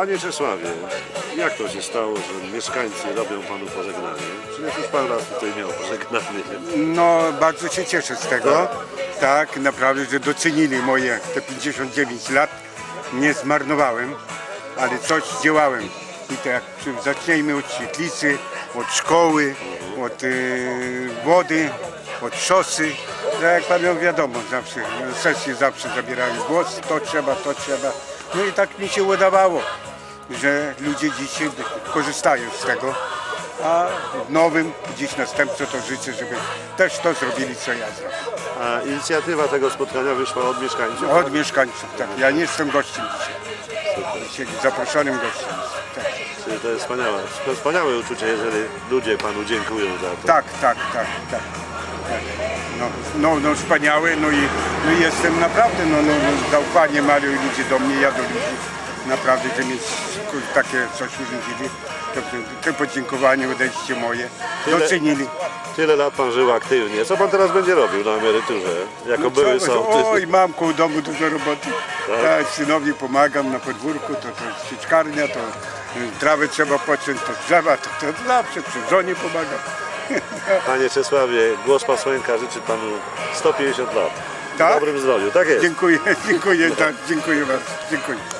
Panie Czesławie, jak to się stało, że mieszkańcy robią panu pożegnanie? Przecież już pan raz tutaj miał pożegnanie. No, bardzo się cieszę z tego. Tak, naprawdę, że docenili moje te 59 lat. Nie zmarnowałem, ale coś zdziałałem. I przy- zaczniemy od świetlicy, od szkoły, od y, wody, od szosy. No jak panią wiadomo, zawsze na sesji zawsze zabierałem głos, to trzeba, to trzeba. No i tak mi się udawało, że ludzie dzisiaj korzystają z tego. A nowym gdzieś następco to życzę, żeby też to zrobili, co ja zrobię. A inicjatywa tego spotkania wyszła od mieszkańców? Od mieszkańców, tak. Ja nie jestem gościem dzisiaj. Dzisiaj zaproszonym gościem. Tak, Czyli to jest wspaniałe, wspaniałe uczucie, jeżeli ludzie panu dziękują za to. tak, tak, tak. tak. tak. No, no, no wspaniałe, no i, no jestem naprawdę, no, no, no zaufanie mają ludzie do mnie, ja do ludzi. Naprawdę, że mi takie coś urządzili, to, to podziękowanie, odejście moje, Tyle- docenili. Tyle lat pan żył aktywnie. Co pan teraz będzie robił na emeryturze? Jako No były sołtys? Oj, mam koło domu dużo roboty. Tak? Tak, synowi pomagam na podwórku, to, to sieczkarnia, to y, trawę trzeba pociąć, to drzewa, to, to zawsze przy żonie pomagam. Panie Czesławie, głos Pasłęka życzy panu 150 lat. W Tak? dobrym zdrowiu, tak jest. Dziękuję, dziękuję, tak, dziękuję bardzo, dziękuję.